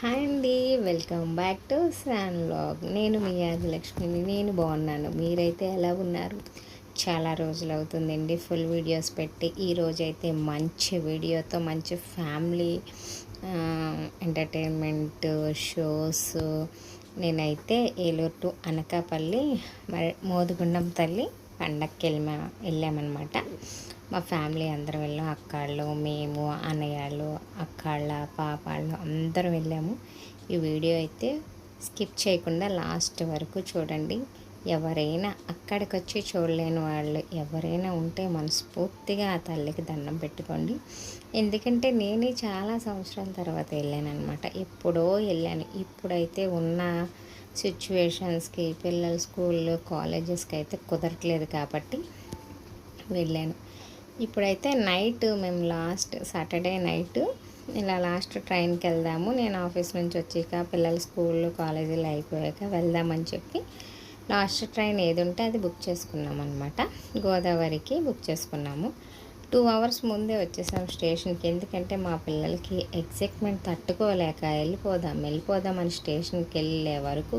Hi అండి welcome back to San Log నేను మీ ఆదిలక్ష్మిని నేను బాగున్నాను. మీరైతే ఎలా ఉన్నారు? చాలా రోజులు అవుతుందండి ఫుల్ వీడియోస్ పెట్టి. ఈరోజు అయితే మంచి వీడియోతో మంచి ఫ్యామిలీ ఎంటర్టైన్మెంట్ షోస్. నేనైతే ఏలూరు టు అనకాపల్లి మరి మోదుగుండం తల్లి పండక్కి వెళ్ళా వెళ్ళామన్నమాట. మా ఫ్యామిలీ అందరం వెళ్ళాం. అక్కాళ్ళు మేము అన్నయ్యాళ్ళు అక్కాళ్ళ పాపాళ్ళు అందరం వెళ్ళాము. ఈ వీడియో అయితే స్కిప్ చేయకుండా లాస్ట్ వరకు చూడండి. ఎవరైనా అక్కడికి వచ్చి చూడలేని వాళ్ళు ఎవరైనా ఉంటే మనస్ఫూర్తిగా ఆ తల్లికి దండం పెట్టుకోండి. ఎందుకంటే నేనే చాలా సంవత్సరాల తర్వాత వెళ్ళాను అనమాట ఎప్పుడో వెళ్ళాను. ఇప్పుడైతే ఉన్న సిచ్యువేషన్స్కి పిల్లల స్కూల్ కాలేజెస్కి అయితే కుదరట్లేదు కాబట్టి వెళ్ళాను. ఇప్పుడైతే నైట్ మేము లాస్ట్ సాటర్డే నైట్ ఇలా లాస్ట్ ట్రైన్కి వెళ్దాము. నేను ఆఫీస్ నుంచి వచ్చాక పిల్లలు స్కూల్ కాలేజీలు అయిపోయాక వెళ్దామని చెప్పి లాస్ట్ ట్రైన్ ఏది ఉంటే అది బుక్ చేసుకున్నాం అనమాట గోదావరికి బుక్ చేసుకున్నాము. టూ అవర్స్ ముందే వచ్చేసాం స్టేషన్కి. ఎందుకంటే మా పిల్లలకి ఎగ్జైట్మెంట్ తట్టుకోలేక వెళ్ళిపోదాం వెళ్ళిపోదాం అని స్టేషన్కి వెళ్ళే వరకు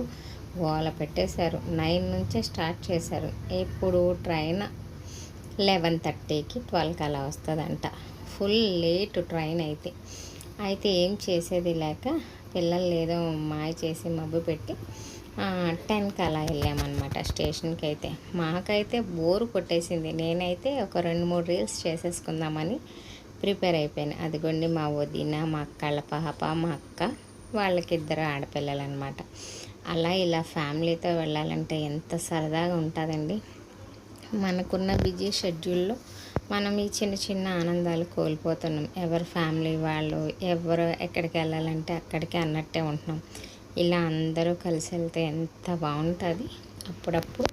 గోల పెట్టేశారు. నైన్ నుంచే స్టార్ట్ చేశారు. ఎప్పుడు ట్రైన్ లెవెన్ థర్టీకి ట్వెల్వ్కి అలా వస్తుందంట. ఫుల్ లేట్ ట్రైన్ అయితే. అయితే ఏం చేసేది లేక పిల్లలు ఏదో మాయ చేసి మబ్బు పెట్టి టెన్కి అలా వెళ్ళామన్నమాట స్టేషన్కి అయితే మాకైతే బోరు కొట్టేసింది. నేనైతే ఒక రెండు మూడు రీల్స్ చేసేసుకుందామని ప్రిపేర్ అయిపోయాను. అదిగోండి మా వదిన మా అక్కళ్ళ పాప మా అక్క వాళ్ళకిద్దరు ఆడపిల్లలు అనమాట అలా ఇలా ఫ్యామిలీతో వెళ్ళాలంటే ఎంత సరదాగా ఉంటుందండి. మనకున్న బిజీ షెడ్యూల్లో మనం ఈ చిన్న చిన్న ఆనందాలు కోల్పోతున్నాం. ఎవరి ఫ్యామిలీ వాళ్ళు ఎవరు ఎక్కడికి వెళ్ళాలంటే అక్కడికి అన్నట్టే ఉంటున్నాం. ఇలా అందరూ కలిసి వెళ్తే ఎంత బాగుంటుంది? అప్పుడప్పుడు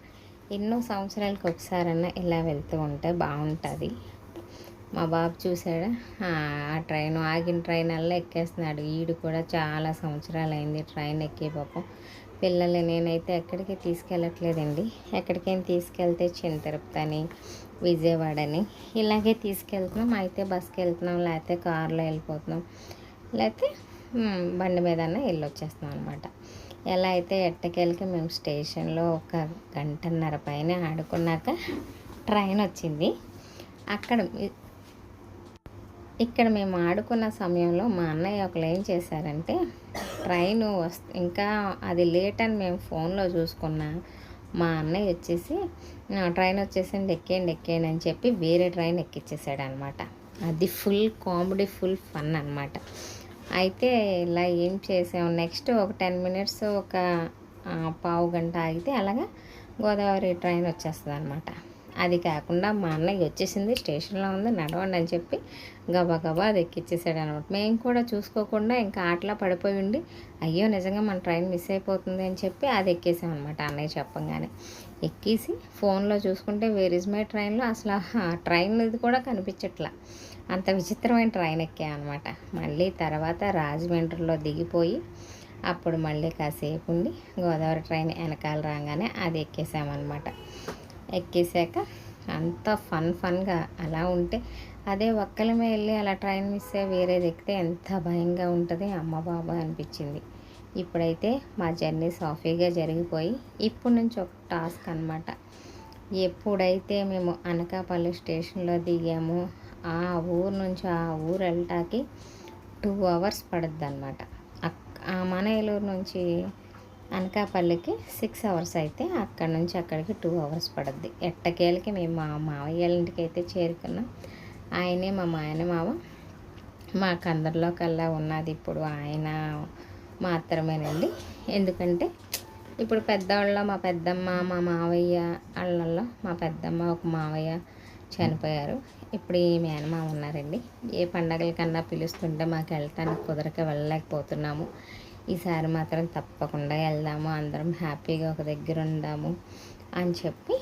ఎన్నో సంవత్సరాలకు ఒకసారన్నా ఇలా వెళ్తూ ఉంటే బాగుంటుంది. మా బాబు చూసాడా? ఆ ట్రైన్ ఆగిన ట్రైన్ అలా ఎక్కేస్తున్నాడు. ఈడు కూడా చాలా సంవత్సరాలు అయింది ట్రైన్ ఎక్కే పాపం. పిల్లల్ని నేనైతే ఎక్కడికి తీసుకెళ్ళట్లేదండి. ఎక్కడికైనా తీసుకెళ్తే చిన్న తిరుపతి విజయవాడని ఇలాగే తీసుకెళ్తున్నాం. అయితే బస్కి వెళ్తున్నాం లేకపోతే కార్లో వెళ్ళిపోతున్నాం. లేకపోతే బండి మీద వెళ్ళొచ్చేస్తున్నాం అనమాట ఎలా అయితే ఎట్టకెళ్ళకి మేము స్టేషన్లో ఒక గంటన్నర పైన ఆడుకున్నాక ట్రైన్ వచ్చింది. అక్కడ ఇక్కడ మేము ఆడుకున్న సమయంలో మా అన్నయ్య ఒకళ్ళు ఏం చేశారంటే ట్రైన్ వస్తు ఇంకా అది లేట్ అని మేము ఫోన్లో చూసుకున్నా. మా అన్నయ్య వచ్చేసి ట్రైన్ వచ్చేసింది ఎక్కేయండి ఎక్కేయండి అని చెప్పి వేరే ట్రైన్ ఎక్కించేసాడు అనమాట అది ఫుల్ కామెడీ ఫుల్ ఫన్ అనమాట. అయితే ఇలా ఏం చేసాము నెక్స్ట్ ఒక టెన్ మినిట్స్ ఒక పావు గంట ఆగితే అలాగా గోదావరి ట్రైన్ వచ్చేస్తుంది అనమాట అది కాకుండా మా అన్నయ్య వచ్చేసింది స్టేషన్లో ఉంది నడవండి అని చెప్పి గబా గబా అది ఎక్కిచ్చేసాడు అనమాట మేము కూడా చూసుకోకుండా ఇంకా ఆటలా పడిపోయి ఉండి అయ్యో నిజంగా మన ట్రైన్ మిస్ అయిపోతుంది అని చెప్పి అది ఎక్కేసాం అనమాట అన్నయ్య చెప్పంగానే. ఎక్కేసి ఫోన్లో చూసుకుంటే వేర్ ఇస్ మై ట్రైన్లో? అసలు ట్రైన్ ఇది కూడా కనిపించట్లా. అంత విచిత్రమైన ట్రైన్ ఎక్కామన్నమాట మళ్ళీ తర్వాత రాజమండ్రిలో దిగిపోయి అప్పుడు మళ్ళీ కాసేపు ఉండి గోదావరి ట్రైన్ వెనకాల రాగానే అది ఎక్కేసామన్నమాట ఎక్కేసాక అంత ఫన్ ఫన్గా అలా ఉంటే అదే ఒక్కలమే వెళ్ళి అలా ట్రైన్ మిస్ అయ్యి వేరేది ఎక్కితే ఎంత భయంగా ఉంటుంది అమ్మ బాబా అనిపించింది. ఇప్పుడైతే మా జర్నీ సాఫీగా జరిగిపోయి ఇప్పటి నుంచి ఒక టాస్క్ అనమాట ఎప్పుడైతే మేము అనకాపల్లి స్టేషన్లో దిగామో ఆ ఊరు నుంచి ఆ ఊరు వెళ్ళటానికి టూ అవర్స్ పడుద్ది అనమాట మన ఏలూరు నుంచి అనకాపల్లికి సిక్స్ అవర్స్ అయితే అక్కడ నుంచి అక్కడికి టూ అవర్స్ పడుద్ది. ఎట్టకేళ్ళకి మేము మా మావయ్య ఇంటికి అయితే చేరుకున్నాం. ఆయనే మా మాయన మావ మాకు అందరిలో కల్లా ఉన్నది ఇప్పుడు ఆయన మాత్రమేనండి. ఎందుకంటే ఇప్పుడు పెద్దవాళ్ళ మా పెద్దమ్మ మా మావయ్య వాళ్ళల్లో మా పెద్దమ్మ ఒక మావయ్య చనిపోయారు. ఇప్పుడు ఈ మేనమామ ఉన్నారండి. ఏ పండగలకన్నా పిలుస్తుంటే మాకు వెళ్ళటానికి కుదరక వెళ్ళలేకపోతున్నాము. ఈసారి మాత్రం తప్పకుండా వెళ్దాము. అందరం హ్యాపీగా ఒక దగ్గర ఉందాము అని చెప్పి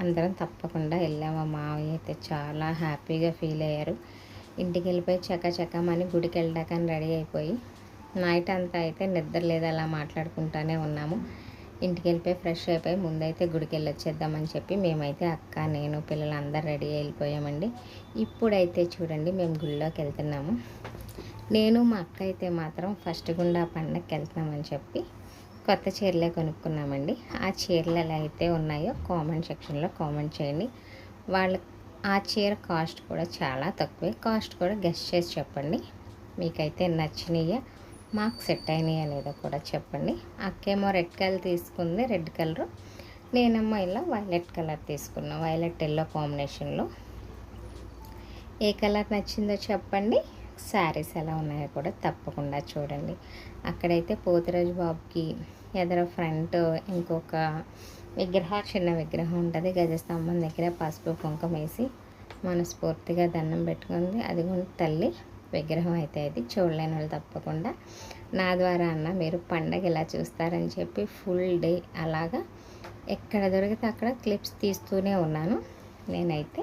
అందరం తప్పకుండా వెళ్ళాము. మా మావయ్య అయితే చాలా హ్యాపీగా ఫీల్ అయ్యారు. ఇంటికి వెళ్ళిపోయి చక్క చక్కమని గుడికి వెళ్ళడాకని రెడీ అయిపోయి నైట్ అంతా అయితే నిద్ర లేదు. అలా మాట్లాడుకుంటూనే ఉన్నాము. ఇంటికి వెళ్ళిపోయి ఫ్రెష్ అయిపోయి ముందైతే గుడికి వెళ్ళి వచ్చేద్దామని చెప్పి మేమైతే అక్క నేను పిల్లలందరూ రెడీ అయిపోయామండి. ఇప్పుడైతే చూడండి మేము గుడిలోకి వెళ్తున్నాము. నేను మా అక్క అయితే మాత్రం ఫస్ట్ గుండా పండగకి వెళ్తున్నామని చెప్పి కొత్త చీరలే కొనుక్కున్నామండి. ఆ చీరలు ఎలా అయితే ఉన్నాయో కామెంట్ సెక్షన్లో కామెంట్ చేయండి. వాళ్ళ ఆ చీర కాస్ట్ కూడా చాలా తక్కువే. కాస్ట్ కూడా గెస్ట్ చేసి చెప్పండి. మీకైతే నచ్చినాయా? మాకు సెట్ అయినాయా లేదో కూడా చెప్పండి. అక్కేమో రెడ్ కలర్ తీసుకుంది. రెడ్ కలరు నేనమ్మో ఇలా వైలెట్ కలర్ తీసుకున్నాను వైలెట్ ఎల్లో కాంబినేషన్లో ఏ కలర్ నచ్చిందో చెప్పండి. శారీస్ ఎలా ఉన్నాయో కూడా తప్పకుండా చూడండి. అక్కడైతే పోతిరాజు బాబుకి ఎదర ఫ్రంట్ ఇంకొక విగ్రహ చిన్న విగ్రహం ఉంటుంది. గజస్తంభం దగ్గర పసుపు కుంకం వేసి మనస్ఫూర్తిగా దండం పెట్టుకుంది. అది కూడా తల్లి విగ్రహం అయితే అది. చూడలేని వాళ్ళు తప్పకుండా నా ద్వారా అన్న మీరు పండగ ఇలా చూస్తారని చెప్పి ఫుల్ డే అలాగా ఎక్కడ దొరికితే అక్కడ క్లిప్స్ తీస్తూనే ఉన్నాను. నేనైతే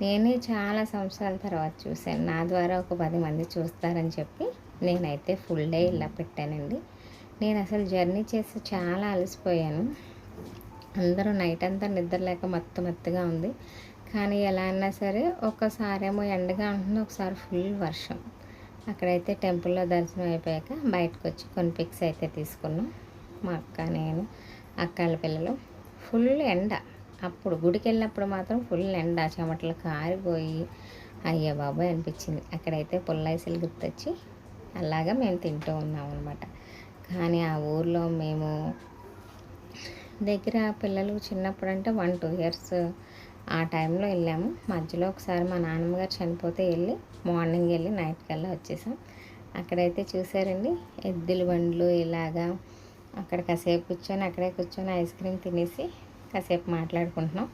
నేనే చాలా సంవత్సరాల తర్వాత చూశాను. నా ద్వారా ఒక పది మంది చూస్తారని చెప్పి నేనైతే ఫుల్ డే ఇలా పెట్టానండి. నేను అసలు జర్నీ చేసి చాలా అలసిపోయాను. అందరూ నైట్ అంతా నిద్ర లేక మత్తు మత్తుగా ఉంది. కానీ ఎలా అన్నా సరే ఒక్కసారేమో ఎండగా ఉంటుంది ఒకసారి ఫుల్ వర్షం. అక్కడైతే టెంపుల్లో దర్శనం అయిపోయాక బయటకు వచ్చి కొన్ని పిక్స్ అయితే తీసుకున్నాం. మా అక్క నేను అక్కల పిల్లలు. ఫుల్ ఎండ. అప్పుడు గుడికి వెళ్ళినప్పుడు మాత్రం ఫుల్ ఎండ చెమటలు కారిపోయి అయ్యో బాబాయ్ అనిపించింది. అక్కడైతే పుల్లైసలు గుర్తొచ్చి అలాగా మేము తింటూ ఉన్నాం అనమాట కానీ ఆ ఊర్లో మేము దగ్గర పిల్లలు చిన్నప్పుడు అంటే వన్ టూ ఇయర్స్ ఆ టైంలో వెళ్ళాము. మధ్యలో ఒకసారి మా నాన్నమ్మగారు చనిపోతే వెళ్ళి మార్నింగ్ వెళ్ళి నైట్ కల్లా వచ్చేసాం. అక్కడైతే చూసారండి ఎద్దుల బండ్లు ఇలాగా అక్కడ కాసేపు కూర్చొని అక్కడే కూర్చొని ఐస్ క్రీమ్ తినేసి కాసేపు మాట్లాడుకుంటున్నాం.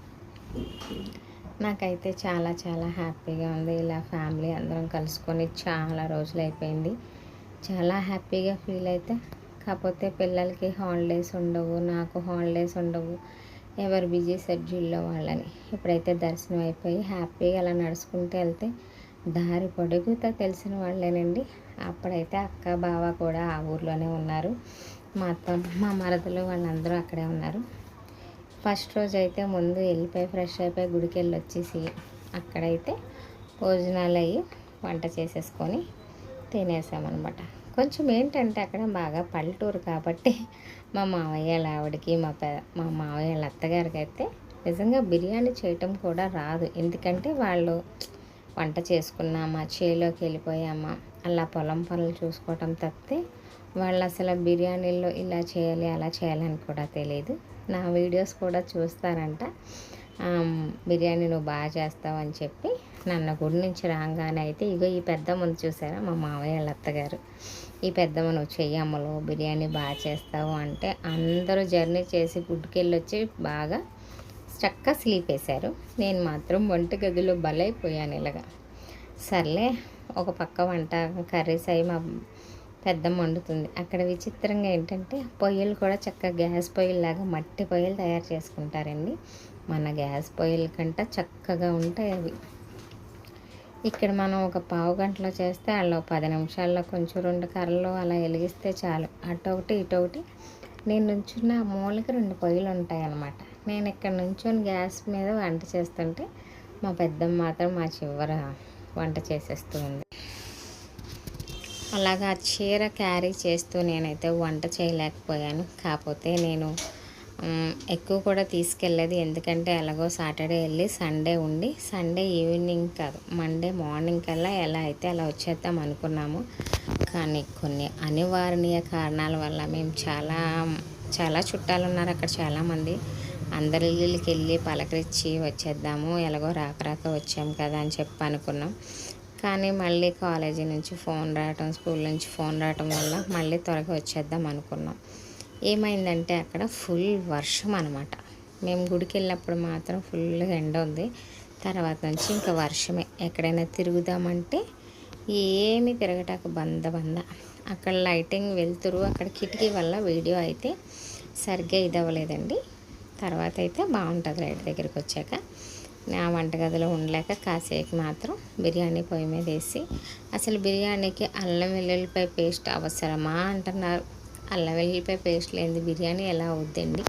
నాకైతే చాలా చాలా హ్యాపీగా ఉంది. ఇలా ఫ్యామిలీ అందరం కలుసుకొని చాలా రోజులు అయిపోయింది చాలా హ్యాపీగా ఫీల్ అయితే. కాకపోతే పిల్లలకి హాలిడేస్ ఉండవు నాకు హాలిడేస్ ఉండవు. ఎవరు బిజీ షెడ్యూల్లో వాళ్ళని. ఇప్పుడైతే దర్శనం అయిపోయి హ్యాపీగా అలా నడుచుకుంటూ వెళ్తే దారి పొడుగుతా తెలిసిన వాళ్ళేనండి. అప్పుడైతే అక్క బావ కూడా ఆ ఊర్లోనే ఉన్నారు. మా అత్త మా మరదలు వాళ్ళందరూ అక్కడే ఉన్నారు. ఫస్ట్ రోజు అయితే ముందు వెళ్ళిపోయి ఫ్రెష్ అయిపోయి గుడికి వెళ్ళి వచ్చేసి అక్కడైతే భోజనాలు అయ్యి వంట చేసేసుకొని తినేసామన్నమాట. కొంచెం ఏంటంటే అక్కడ బాగా పల్లెటూరు కాబట్టి మా మావయ్య ఆవిడకి మా పె మా మావయ్య అత్తగారికి అయితే నిజంగా బిర్యానీ చేయటం కూడా రాదు. ఎందుకంటే వాళ్ళు వంట చేసుకున్నామా చేలోకి వెళ్ళిపోయామా అలా పొలం పనులు చూసుకోవటం తప్పితే వాళ్ళు అసలు బిర్యానీల్లో ఇలా చేయాలి అలా చేయాలని కూడా తెలియదు. నా వీడియోస్ కూడా చూస్తారంట. బిర్యానీ నువ్వు బాగా చేస్తావు అని చెప్పి నన్ను గుడి నుంచి రాగానే అయితే ఇగో ఈ పెద్దమ్మను చూసారా? మా మావయ్య వాళ్ళ అత్తగారు. ఈ పెద్దమ్మ నువ్వు చెయ్యమ్మలో బిర్యానీ బాగా చేస్తావు అంటే అందరూ జర్నీ చేసి గుడ్డుకెళ్ళి వచ్చి బాగా చక్కగా స్లీప్ వేశారు. నేను మాత్రం వంట గదిలో బలైపోయాను ఇలాగా. సర్లే ఒక పక్క వంట కర్రీస్ అయి మా పెద్దమ్మ వండుతుంది అక్కడ విచిత్రంగా ఏంటంటే పొయ్యిలు కూడా చక్కగా గ్యాస్ పొయ్యిలాగా మట్టి పొయ్యిలు తయారు చేసుకుంటారండి. మన గ్యాస్ పొయ్యిల కంటే చక్కగా ఉంటాయి అవి. ఇక్కడ మనం ఒక పావు గంటలో చేస్తే వాళ్ళు పది నిమిషాల్లో కొంచెం రెండు కర్రలు అలా వెలిగిస్తే చాలు. అటు ఒకటి నేను నుంచున్న మూలకి రెండు పొయ్యిలు ఉంటాయి అన్నమాట నేను ఇక్కడ నుంచొని గ్యాస్ మీద వంట చేస్తుంటే మా పెద్దమ్మ మాత్రం మా చివర వంట చేసేస్తూ ఉంది. అలాగా చీర క్యారీ చేస్తూ నేనైతే వంట చేయలేకపోయాను. కాకపోతే నేను ఎక్కువ కూడా తీసుకెళ్ళేది ఎందుకంటే ఎలాగో సాటర్డే వెళ్ళి సండే ఉండి సండే ఈవినింగ్ కాదు మండే మార్నింగ్ కల్లా ఎలా అయితే అలా వచ్చేద్దాం అనుకున్నాము. కానీ కొన్ని అనివారణీయ కారణాల వల్ల మేము చాలా చాలా చుట్టాలు ఉన్నారు అక్కడ చాలామంది. అందరి ఇళ్ళకి వెళ్ళి పలకరించి వచ్చేద్దాము ఎలాగో రాక రాక వచ్చాము కదా అని చెప్పి అనుకున్నాం. కానీ మళ్ళీ కాలేజీ నుంచి ఫోన్ రావటం స్కూల్ నుంచి ఫోన్ రావటం వల్ల మళ్ళీ త్వరగా వచ్చేద్దాం అనుకున్నాం. ఏమైందంటే అక్కడ ఫుల్ వర్షం అనమాట మేము గుడికి వెళ్ళినప్పుడు మాత్రం ఫుల్గా ఎండ ఉంది. తర్వాత నుంచి ఇంకా వర్షమే. ఎక్కడైనా తిరుగుదామంటే ఏమి తిరగటానికి బంద బంద. అక్కడ లైటింగ్ వెళ్తురు అక్కడ కిటికీ వల్ల వీడియో అయితే సరిగ్గా ఇది అవ్వలేదండి. తర్వాత అయితే బాగుంటుంది రైట్ దగ్గరికి వచ్చాక. నా వంటగదిలో ఉండలేక కాసేపు మాత్రం బిర్యానీ పొయ్యి మీద వేసి అసలు బిర్యానీకి అల్లం వెల్లుల్లిపాయ పేస్ట్ అవసరమా? అంటున్నారు. అల్లం వెల్లుల్లిపాయ పేస్ట్ లేని బిర్యానీ ఎలా అవుద్దండి?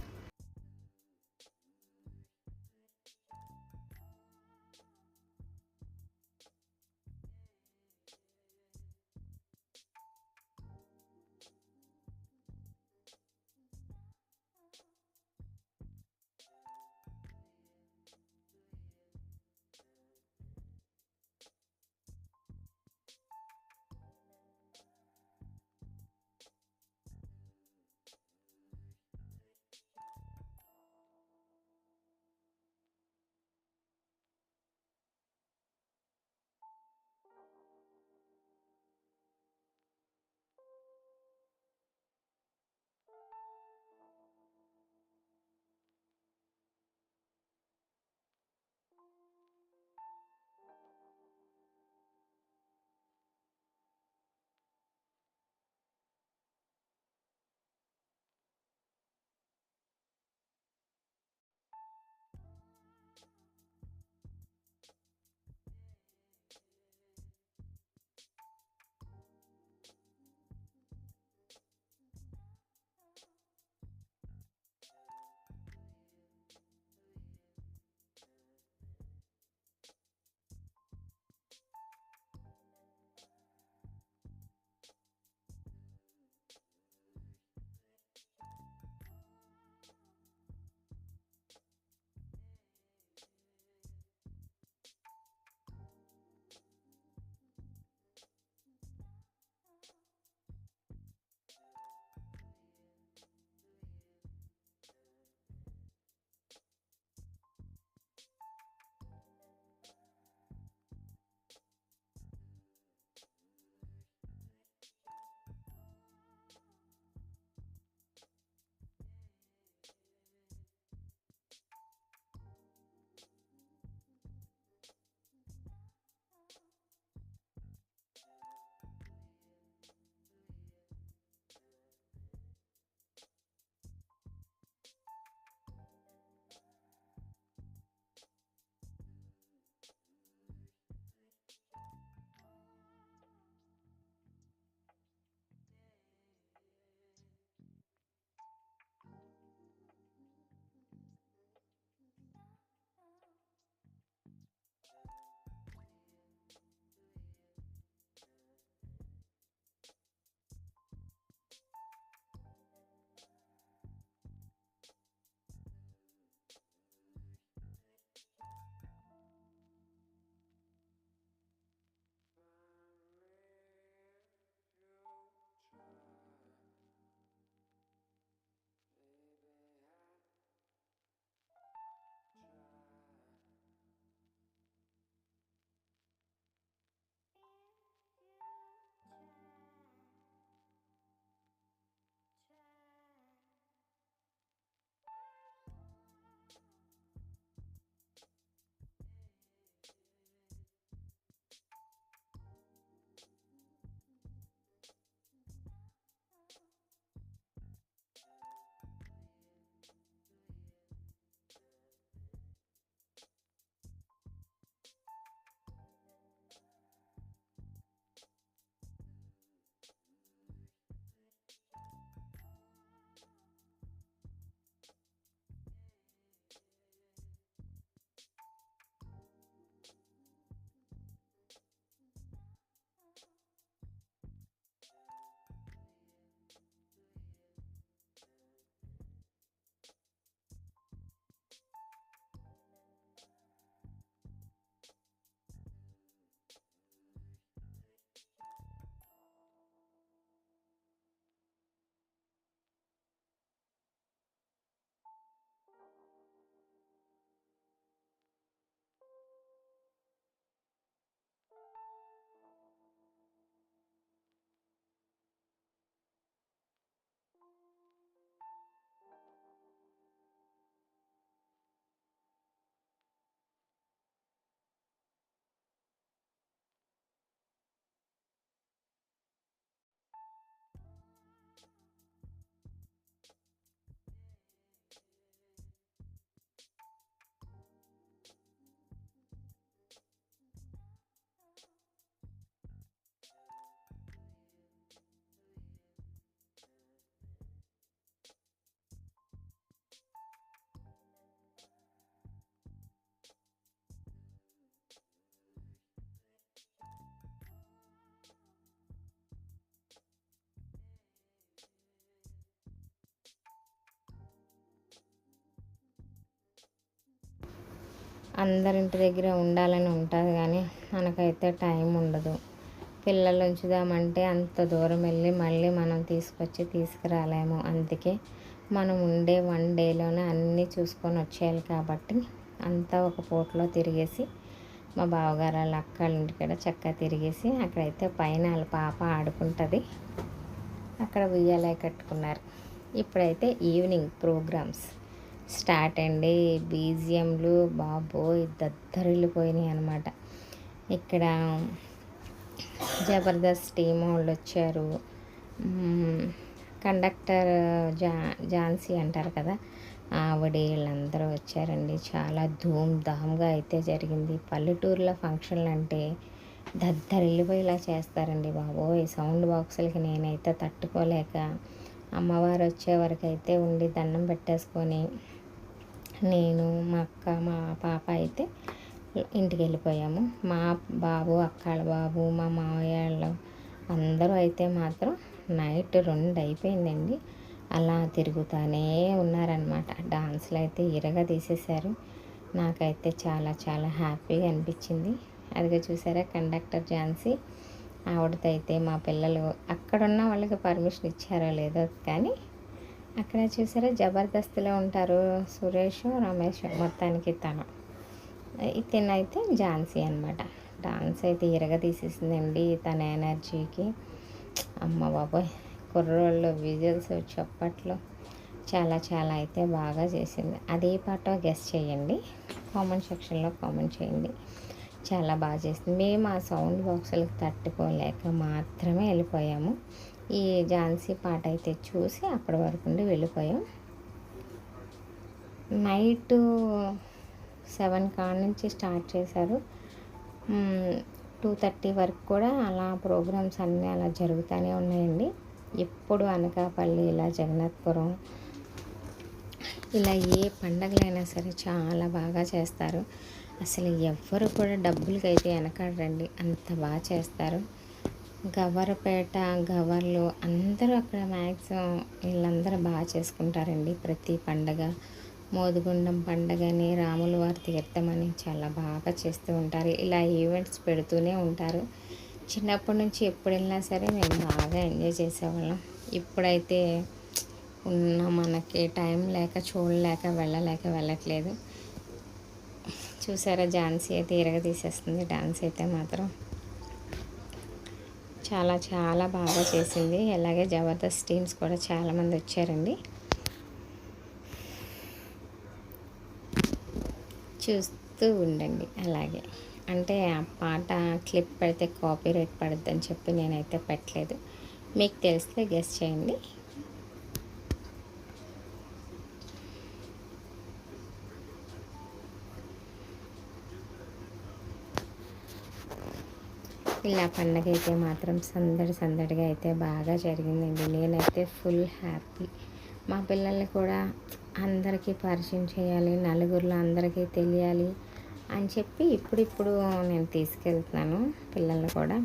అందరింటి దగ్గర ఉండాలని ఉంటుంది కానీ మనకైతే టైం ఉండదు. పిల్లలు ఉంచుదామంటే అంత దూరం వెళ్ళి మళ్ళీ మనం తీసుకొచ్చి తీసుకురాలేము. అందుకే మనం ఉండే వన్ డేలోనే అన్నీ చూసుకొని వచ్చేయాలి కాబట్టి అంతా ఒక పూటలో తిరిగేసి మా బావగారు వాళ్ళ అక్క వాళ్ళ ఇంటికాడ చక్కగా తిరిగేసి అక్కడైతే పైన వాళ్ళ పాప ఆడుకుంటుంది. అక్కడ ఉయ్యాలే కట్టుకున్నారు. ఇప్పుడైతే ఈవినింగ్ ప్రోగ్రామ్స్. స్టార్ట్ అండి. బీజిఎంలు బాబోయ్ దద్దరిల్లిపోయినాయి అనమాట ఇక్కడ జబర్దస్త్ టీం వాళ్ళు వచ్చారు. కండక్టర్ జా ఝాన్సీ అంటారు కదా ఆవిడ వీళ్ళందరూ వచ్చారండి. చాలా ధూమ్ ధామ్గా అయితే జరిగింది. పల్లెటూరులో ఫంక్షన్లు అంటే దద్దరిల్లిపోయేలా చేస్తారండి బాబోయ్ సౌండ్ బాక్సులకి నేనైతే తట్టుకోలేక అమ్మవారు వచ్చే వరకు అయితే ఉండి దండం పెట్టేసుకొని నేను మా అక్క మా పాప అయితే ఇంటికి వెళ్ళిపోయాము మా బాబు అక్కల బాబు మా మావయ్య అందరూ అయితే మాత్రం నైట్ రెండు అయిపోయిందండి. అలా తిరుగుతూనే ఉన్నారనమాట డాన్స్లు అయితే ఇరగ తీసేశారు. నాకైతే చాలా చాలా హ్యాపీగా అనిపించింది. అదిగా చూసారా కండక్టర్ ఝాన్సీ? ఆవిడతో అయితే మా పిల్లలు అక్కడున్న వాళ్ళకి పర్మిషన్ ఇచ్చారో లేదో కానీ అక్కడ చూసారా? జబర్దస్త్లో ఉంటారు సురేష్ రమేష్ మొత్తానికి తను. అయితే ఝాన్సీ అనమాట డాన్స్ అయితే ఇరగ తీసేసిందండి తన ఎనర్జీకి. అమ్మ బాబోయ్ కుర్రోళ్ళు విజువల్స్ చప్పట్లు చాలా చాలా అయితే బాగా చేసింది. అదే పాట గెస్ట్ చేయండి. కామెంట్ సెక్షన్లో కామెంట్ చేయండి. చాలా బాగా చేసింది. మేము ఆ సౌండ్ బాక్సులకు తట్టుకోలేక మాత్రమే వెళ్ళిపోయాము. ఈ ఝాన్సీ పాట అయితే చూసి అప్పటి వరకు ఉండి వెళ్ళిపోయాం. నైట్ సెవెన్ కాడ నుంచి స్టార్ట్ చేశారు. టూ థర్టీ వరకు కూడా అలా ప్రోగ్రామ్స్ అన్నీ అలా జరుగుతూనే ఉన్నాయండి. ఎప్పుడు అనకాపల్లి ఇలా జగన్నాథ్పురం ఇలా ఏ పండగలైనా సరే చాలా బాగా చేస్తారు. అసలు ఎవ్వరు కూడా డబ్బులకైతే వెనకాడరండి. అంత బాగా చేస్తారు. గవర్పేట గవర్లు అందరూ అక్కడ మ్యాక్సిమం వీళ్ళందరూ బాగా చేసుకుంటారండి. ప్రతి పండగ మోదుగుండం పండగని రాముల వారి తీర్థమని చాలా బాగా చేస్తూ ఉంటారు. ఇలా ఈవెంట్స్ పెడుతూనే ఉంటారు. చిన్నప్పటి నుంచి ఎప్పుడు వెళ్ళినా సరే మేము బాగా ఎంజాయ్ చేసేవాళ్ళం. ఇప్పుడైతే ఉన్న మనకి టైం లేక చూడలేక వెళ్ళలేక వెళ్ళట్లేదు. చూసారా ఝాన్సీ అయితే ఇరగ తీసేస్తుంది. డాన్స్ అయితే మాత్రం చాలా చాలా బాగా చేసింది. అలాగే జబర్దస్త్ టీమ్స్ కూడా చాలామంది వచ్చారండి. చూస్తూ ఉండండి. అలాగే. అంటే ఆ పాట క్లిప్ పెడితే కాపీ రైట్ పడుద్దని చెప్పి నేనైతే పెట్టలేదు. మీకు తెలిస్తే గెస్ట్ చేయండి. ఇలా పండగ అయితే మాత్రం సందడి సందడిగా అయితే బాగా జరిగిందండి. నేనైతే ఫుల్ హ్యాపీ. మా పిల్లల్ని కూడా అందరికీ పరిచయం చేయాలి నలుగురిలో అందరికీ తెలియాలి అని చెప్పి ఇప్పుడిప్పుడు నేను తీసుకెళ్తున్నాను పిల్లల్ని కూడా.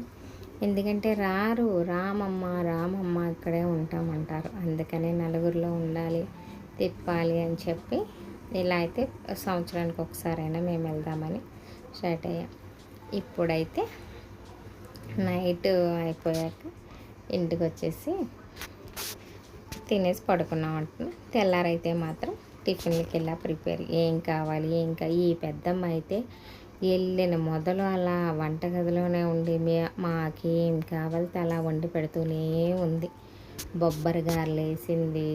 ఎందుకంటే రారు రామమ్మ రామమ్మ ఇక్కడే ఉంటామంటారు. అందుకనే నలుగురిలో ఉండాలి తిప్పాలి అని చెప్పి ఇలా అయితే సంవత్సరానికి ఒకసారైనా మేము వెళ్దామని స్టార్ట్ అయ్యాం. ఇప్పుడైతే నైట్ అయిపోయాక ఇంటికి వచ్చేసి తినేసి పడుకున్నాం అంటున్నా. తెల్లారైతే మాత్రం టిఫిన్లకి వెళ్ళా ప్రిపేర్ ఏం కావాలి ఇంకా ఈ పెద్దమ్మ అయితే వెళ్ళిన మొదలు అలా వంటగదిలోనే ఉండి మే మాకేం కావాలితే అలా వండి పెడుతూనే ఉంది. బొబ్బరి గారెలు వేసింది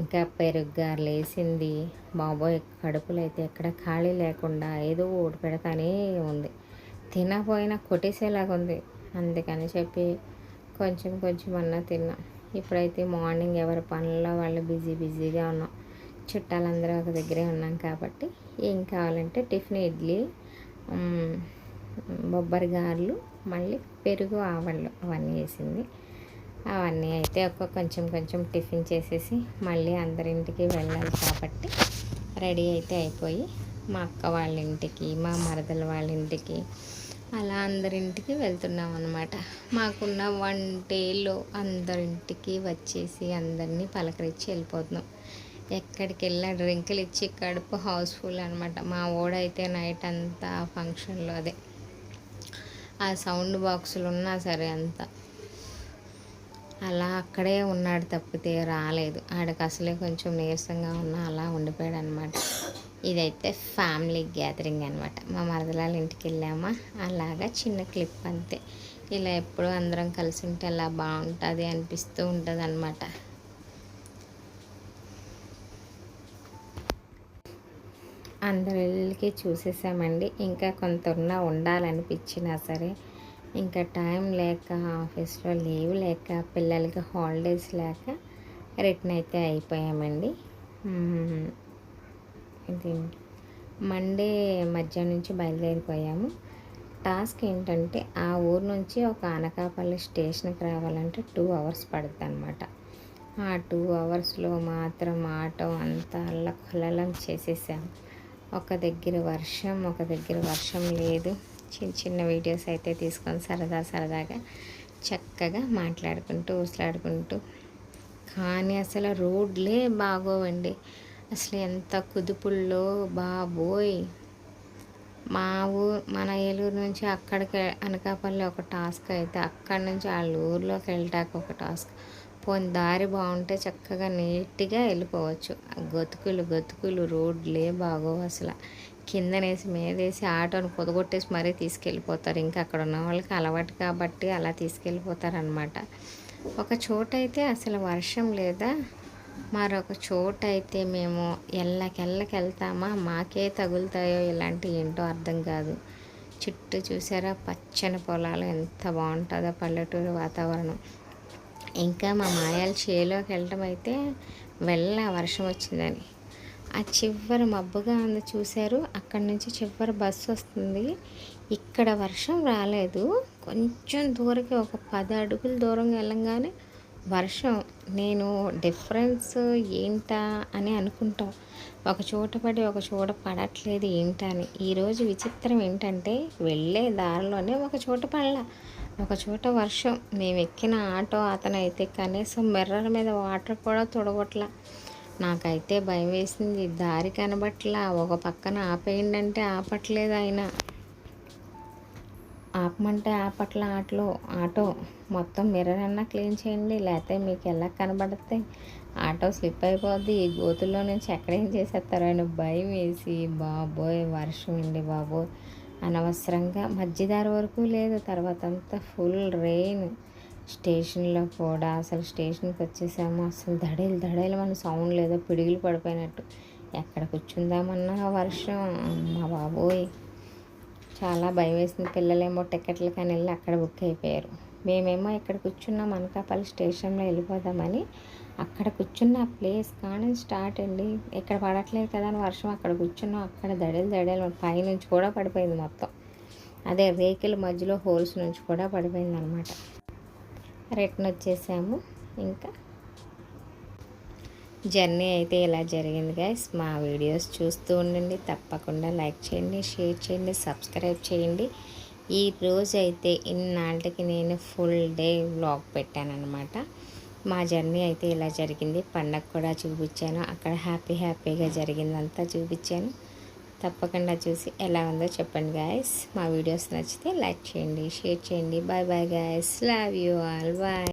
ఇంకా పెరుగు గారెలు వేసింది బాబోయ్ కడుపులో అయితే ఎక్కడ ఖాళీ లేకుండా ఏదో ఓడి పెడతానే ఉంది. తినకపోయినా కొట్టేసేలాగా ఉంది అందుకని చెప్పి కొంచెం కొంచెం అన్నా తిన్నా. ఇప్పుడైతే మార్నింగ్ ఎవరి పనుల్లో వాళ్ళు బిజీ బిజీగా ఉన్నాం. చుట్టాలందరూ ఒక దగ్గరే ఉన్నాం కాబట్టి ఏం కావాలంటే టిఫిన్ ఇడ్లీ బొబ్బరి గారెలు మళ్ళీ పెరుగు ఆవళ్ళు అవన్నీ వేసింది. అవన్నీ అయితే ఒక కొంచెం కొంచెం టిఫిన్ చేసేసి మళ్ళీ అందరింటికి వెళ్ళాలి కాబట్టి రెడీ అయితే అయిపోయి మా అక్క వాళ్ళ ఇంటికి మా మరదల వాళ్ళ ఇంటికి అలా అందరింటికి వెళ్తున్నాం అనమాట మాకున్న వన్ డేలో అందరింటికి వచ్చేసి అందరినీ పలకరించి వెళ్ళిపోతున్నాం. ఎక్కడికి వెళ్ళినా డ్రింకులు ఇచ్చి కడుపు హౌస్ఫుల్ అనమాట మా ఓడైతే నైట్ అంతా ఫంక్షన్లో అదే. ఆ సౌండ్ బాక్సులు ఉన్నా సరే అంతా. అలా అక్కడే ఉన్నాడు తప్పితే రాలేదు. ఆడికి అసలే కొంచెం నీరసంగా ఉన్నా అలా ఉండిపోయాడు అనమాట ఇదైతే ఫ్యామిలీ గ్యాదరింగ్ అనమాట మా మరదలాల ఇంటికి వెళ్ళామా? అలాగా చిన్న క్లిప్ అంతే. ఇలా ఎప్పుడు అందరం కలిసి ఉంటే అలా బాగుంటుంది అనిపిస్తూ ఉంటుంది అనమాట అందరికి చూసేసామండి. ఇంకా కొంత ఉన్న ఉండాలనిపించినా సరే ఇంకా టైం లేక ఆఫీస్లో లీవ్ లేక పిల్లలకి హాలిడేస్ లేక రిటర్న్ అయితే అయిపోయామండి. ఇది మండే మధ్యాహ్నం నుంచి బయలుదేరిపోయాము. టాస్క్ ఏంటంటే ఆ ఊరు నుంచి ఒక అనకాపల్లి స్టేషన్కి రావాలంటే టూ అవర్స్ పడుతుంది అనమాట ఆ టూ అవర్స్లో మాత్రం ఆటో అంతా అల్లకొల్లలం చేసేసాము ఒక దగ్గర వర్షం ఒక దగ్గర వర్షం లేదు. చిన్న చిన్న వీడియోస్ అయితే తీసుకొని సరదా సరదాగా చక్కగా మాట్లాడుకుంటూ ఊసలాడుకుంటూ కానీ అసలు రోడ్లే బాగోవండి. అసలు ఎంత కుదుపుల్లో బాబోయ్. మా ఊ మన ఏలూరు నుంచి అక్కడికి అనకాపల్లి ఒక టాస్క్ అయితే అక్కడి నుంచి వాళ్ళ ఊర్లోకి వెళ్ళటాక ఒక టాస్క్. పోని దారి బాగుంటే చక్కగా నీట్గా వెళ్ళిపోవచ్చు. గతుకులు గతుకులు రోడ్లే బాగోవు అసలు. కిందనేసి మీదేసి ఆటోను పొదగొట్టేసి మరీ తీసుకెళ్ళిపోతారు. ఇంకా అక్కడ ఉన్న వాళ్ళకి అలవాటు కాబట్టి అలా తీసుకెళ్ళిపోతారనమాట ఒక చోట అయితే అసలు వర్షం లేదా మరొక చోట అయితే మేము ఎల్లకెళ్ళకి వెళ్తామా మాకే తగులుతాయో ఇలాంటి ఏంటో అర్థం కాదు. చుట్టూ చూసారా? పచ్చని పొలాలు ఎంత బాగుంటుందో పల్లెటూరు వాతావరణం. ఇంకా మా మాయాల చేలోకి వెళ్ళటం అయితే వెళ్ళ వర్షం వచ్చిందని. ఆ చివరి మబ్బుగా ఉంది చూశారు. అక్కడి నుంచి చివరి బస్సు వస్తుంది. ఇక్కడ వర్షం రాలేదు. కొంచెం దూరకి ఒక పది అడుగుల దూరం వెళ్ళంగానే వర్షం నేను డిఫరెన్స్ ఏంటా అని అనుకుంటాం. ఒక చోట పడి ఒక చోట పడట్లేదు ఏంటా అని. ఈరోజు విచిత్రం ఏంటంటే వెళ్ళే దారిలోనే ఒక చోట పడలా. ఒక చోట వర్షం. మేము ఎక్కిన ఆటో అతను అయితే కనీసం మిర్రర్ మీద వాటర్ కూడా తొడగొట్లా. నాకైతే భయం వేసింది. దారి కనబట్లా. ఒక పక్కన ఆపేయండి అంటే ఆపట్లేదు ఆయన. అంటే అప్పట్లో ఆటలో ఆటో మొత్తం మిర్రర్ అన్నా క్లీన్ చేయండి. లేకపోతే మీకు ఎలా కనబడితే ఆటో స్లిప్ అయిపోద్ది. ఈ గోతుల్లో నుంచి ఎక్కడేం చేసేస్తారు? అని భయం వేసి బాబోయ్ వర్షం అండి బాబోయ్ అనవసరంగా మధ్యదారి వరకు లేదు. తర్వాత అంతా ఫుల్ రెయిన్. స్టేషన్లో కూడా అసలు స్టేషన్కి వచ్చేసాము. అసలు దడేలు దడేలు మన సౌండ్ లేదో పిడుగులు పడిపోయినట్టు. ఎక్కడ కూర్చుందామన్నా వర్షం? మా బాబోయ్. చాలా భయం వేసింది పిల్లలేమో టికెట్లు కానీ వెళ్ళి అక్కడ బుక్ అయిపోయారు. మేమేమో ఇక్కడ కూర్చున్నాం. అనకాపల్లి స్టేషన్లో వెళ్ళిపోదామని. అక్కడ కూర్చున్న ప్లేస్ కానీ స్టార్ట్ అండి. ఇక్కడ పడట్లేదు కదా అని వర్షం. అక్కడ కూర్చున్నాం. అక్కడ దడేలు దడేలు పైనుంచి కూడా పడిపోయింది మొత్తం. అదే రేకుల మధ్యలో హోల్స్ నుంచి కూడా పడిపోయింది అనమాట రిటర్న్ వచ్చేసాము. ఇంకా జర్నీ అయితే ఇలా జరిగింది గైస్ మా వీడియోస్ చూస్తూ ఉండండి. తప్పకుండా లైక్ చేయండి షేర్ చేయండి సబ్స్క్రైబ్ చేయండి. ఈ రోజు అయితే ఇన్నాళ్ళకి నేను ఫుల్ డే వ్లాగ్ పెట్టాను మా జర్నీ అయితే ఇలా జరిగింది. పండగ కూడా చూపించాను. అక్కడ హ్యాపీ హ్యాపీగా జరిగిందంతా చూపించాను. తప్పకుండా చూసి ఎలా ఉందో చెప్పండి గాయస్ మా వీడియోస్ నచ్చితే లైక్ చేయండి షేర్ చేయండి. Bye bye guys love you all bye